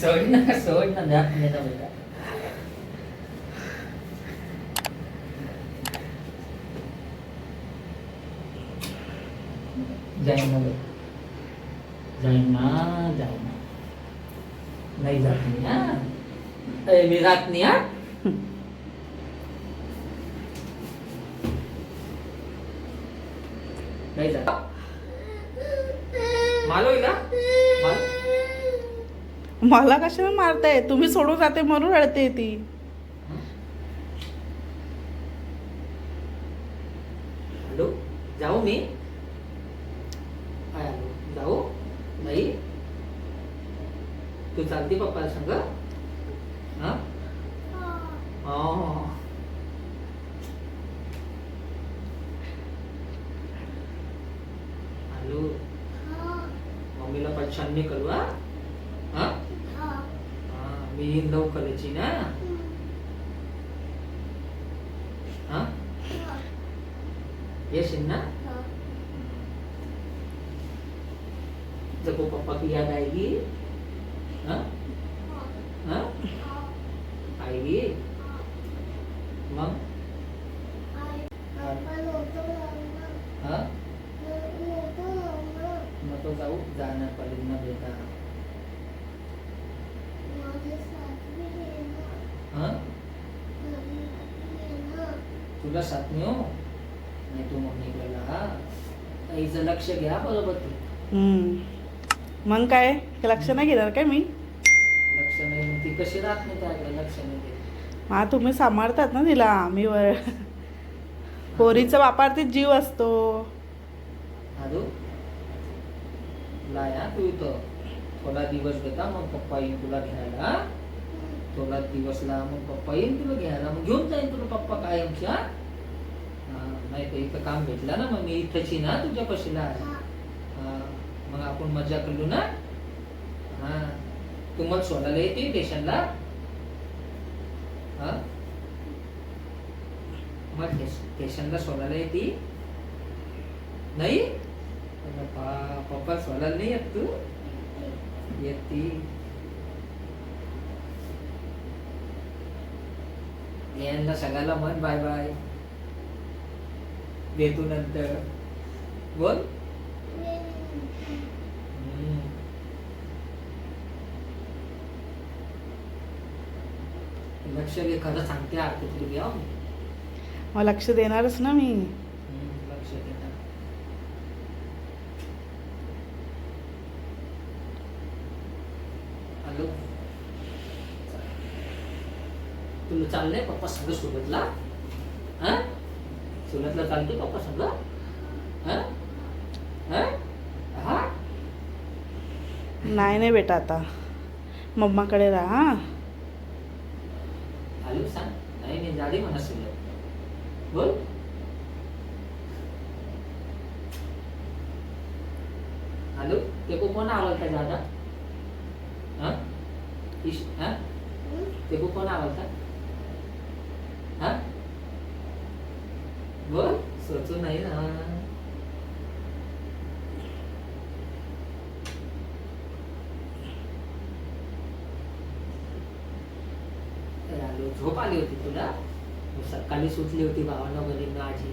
सोड ना सोड ना द्या देता बेटा जाईन ना बेटा जाईन ना जाईन ना नाही जात मी हा अरे मी जात नाही हा नाही जात मालो ना मालो मला कशाला मारताय? तुम्ही सोडून जाते म्हणून रडते ती. हॅलो जाऊ मी. जाऊ. नाही तू चालते पप्पा संग हा हो. हॅलो मम्मीला परेशान नाही करू हा हा हा, मी येईन लवकरची ना हा येशील ना जब वो पापा की याद आएगी हाँ हाँ आएगी मग हाँ नको जाऊ जाणार पडेल ना बेटा हाँ तुला साथ नाही हो. नाही तू मम्मी गेला आईचं लक्ष घ्या बरोबर ते. हम्म. मग काय? लक्ष नाही घेणार काय मी? लक्ष नाही मग ती कशी राहत नाही त्याकडे? लक्ष नाही देत. हा तुम्ही सांभाळतात ना तिला मी वर पोरीचा बापावरतीच जीव असतो. आदू लाया तू इथं. थोडा दिवस घेता मग पप्पा येईन तुला घ्यायला? थोडा दिवस ला मग पप्पा येईन तुला घ्यायला. मग घेऊन जाईन तुला पप्पा कायमच्या नाही तर इथं काम भेटलं ना मग मी इथंची ना तुझ्या पशीला मग आपण मजा करू ना? हा. तू मग सोडायला येते स्टेशनला? हा? मग स्टेशनला सोडायला येते? नाही? पप्पा सोडायला नाही येत तू? येते. यांना सगळ्याला म्हण बाय बाय. देतो नंतर बोल. लक्ष दे खरं सांगते आरती तुला घ्या. मग लक्ष देणारच ना मी लक्ष दे ना. हॅलो तुला चाललंय पप्पा संग सुरतला हा सुरतला चालते पप्पा संग हा? हा? हा? नाही नाही बेटा आता. मम्माकडे राहा. हा. हॅलो सांग. नाही नाही जाडी म्हणा बोल. हॅलो ते को कोण आवडता दादा? हा? हा? ते को कोण आवडता हा? बोल सोचू नाही ना. झोप आली होती तुला? सकाळी सुटली होती भावांना बहिणींना आजी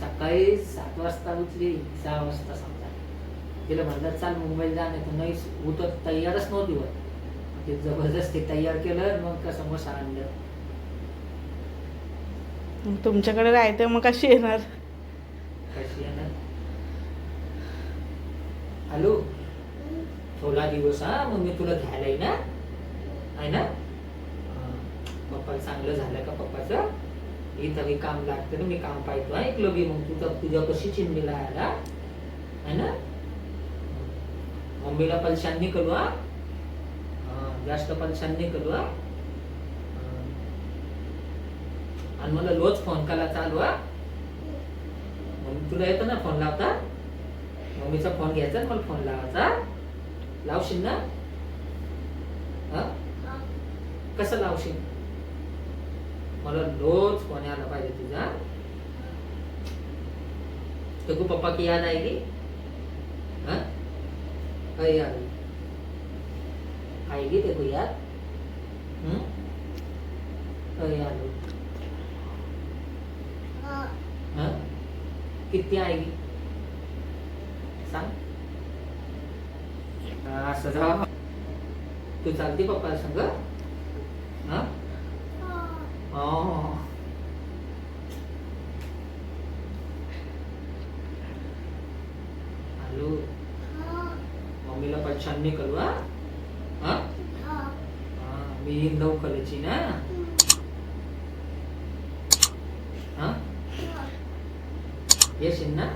सकाळी सात वाजता उठली सहा वाजता समजा. तिला म्हणलं चाल मुंबईला जा नाही तर नाही उठत तयारच नव्हती होत. ते जबरदस्ती तयार केलं मग का समोर आणलं तुमच्याकडे राहते मग कशी येणार? कशी येणार? हॅलो? थोडा दिवस हा मग मी तुला घ्यायला येईन आहे ना? पप्पा चांगलं झालं का पप्पाचं? इथं मी काम लागतं ना मी काम पाहतो हा ऐकलं बी मग तुझं तुझ्या कशी चिंबीला आला आहे ना? मम्मीला पलशान नाही करू हा? जास्त पलशान नाही करू हा. आणि मला रोज फोन करायला चालू हा. मग तुला येतो ना फोन लावता? मम्मीचा फोन घ्यायचा आणि मला फोन लावायचा लावशील ना? हा? कसं लावशील? मला रोज फोन यायला पाहिजे तुझा तो पप्पा की याद आएगी हाँ? काय याद आएगी देखो यार. हम्म? अरे आलू हाँ? किती आएगी सांग. तू चालते पप्पा संग. हॅलो मम्मीला परेशान नाही करू हा? मी येईन लवकरची ना हा येशील ना?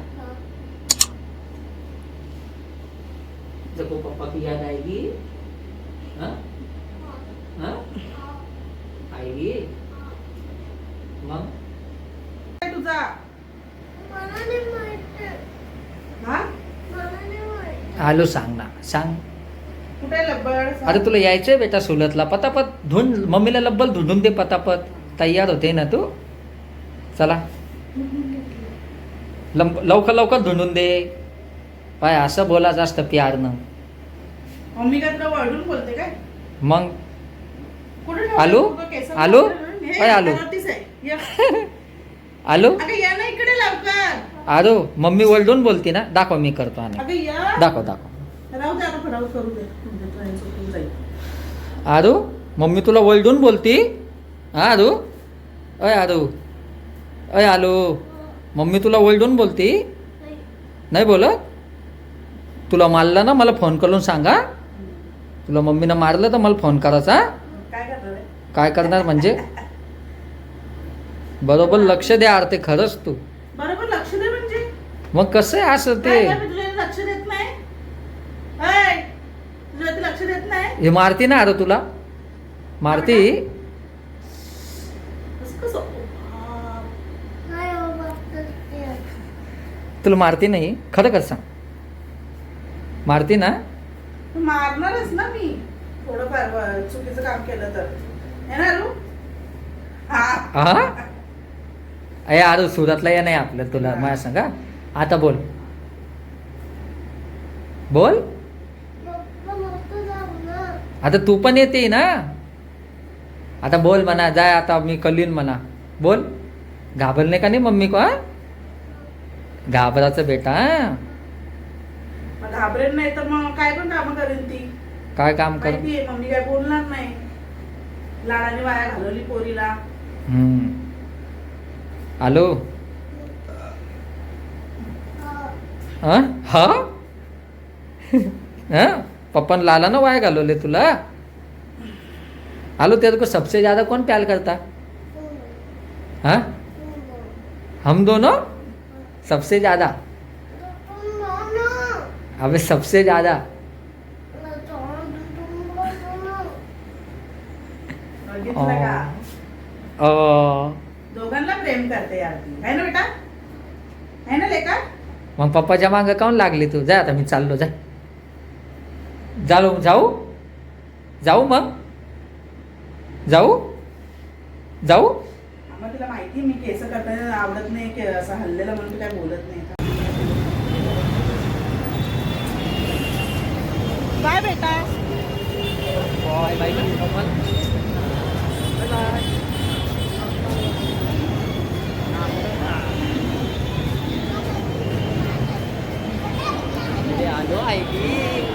जब पप्पा की याद आएगी हाँ? हाँ? आएगी मग? काय तुझा? हा? आलो सांग ना. सांग. कुठे लब्बड अरे तुला यायचंय बेटा सुलतला पतापत धुंड मम्मीला लब्बल धुंडून दे पतापत. तयार होते ना तू? चला. लंब लवकर लवकर धुंडून दे. पाय असं बोला जास्त प्यारनं. मम्मी काय तुला वळून बोलते काय? मग? कुठे आलू? आलू? काय आलू? आलो? या ना इकडे लवकर. आलो मम्मी वळडून बोलती ना? दाखव मी करतो आणि. अगं या. दाखव दाखव. राहू दे आता फटाफट करू दे. तुमच्या ट्रेन सुटून जाईल. आरू मम्मी तुला वळडून बोलती? हा आरू अय आरू अय आलो. मम्मी तुला वळडून बोलती? नाही बोलत? तुला मारलं ना मला फोन करून सांगा. तुला मम्मीनं मारलं तर मला फोन करायचा काय करणार म्हणजे? बरोबर लक्ष द्या आरते खरंच तू. बरोबर लक्ष दे म्हणजे. मग कसं आहे असं ते? लक्ष देत नाही? ते लक्ष देत नाही? हे मारती ना अरे तुला? मारती कसं कसं बाप. तुला मारती नाही. खरं कर सांग. मारती ना? मारणारच ना मी. थोडंफार चुकीचं काम केलं तर. ना रू? हा. हा अरे अरे सुरतला या नाही आपलं तुला. माझ्या सांगा आता बोल. बोल. आता तू पण येते ना? आता बोल म्हणा. जाय आता मी कलीन म्हणा. बोल. घाबरले का नाही मम्मी को हा? घाबराचं बेटा हा? घाबरेल नाही तर मग काय पण कामं करेन ती. काय काम कर? मम्मी काय बोलणार नाही. लाडाने वाया घालवली पोरीला. हम्म. आलो? हा? पप्पन लाला ना वाया घालवले तुला? आलो तेरे को सबसे ज्यादा कौन प्यार करता? हाँ? हम दोनों? सबसे ज्यादा? अबे सबसे ज्यादा। दोघांना प्रेम करते यार ती. है ना बेटा? है ना लेका मग पप्पाच्या मागं काऊन लागली तू? जाय आता मी चाललो जाय जाऊ जाऊ? जाऊ मग? जाऊ? जाऊ? मग तिला माहिती मी केस करताना आवडत नाही की असं हल्लेलं म्हणून ती काय बोलत नाही. बाय बेटा. आलो आयडी. सांभाळून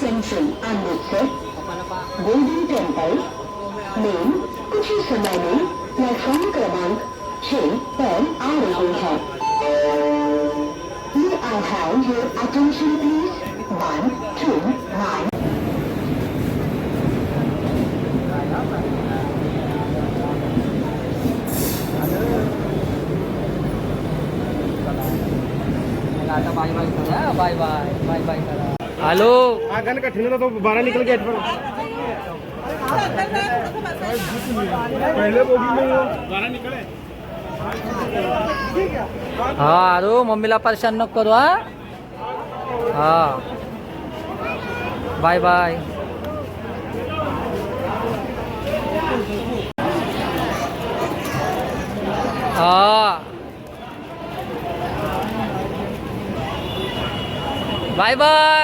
central Amritsar golden temple main कुछ ही समय में प्लेटफॉर्म क्रमांक छह पर आ रही है I have your attention please? One, two, nine. आता बाय बाय करा बाय बाय बाय बाय करा हॅलो आगन का ठेला तो बाहर निकल गया पर पहले बोगी में वो बाहर निकले हा अरे मम्मीला परेशान नको करू हा। हा। Bye bye. हा। Bye bye.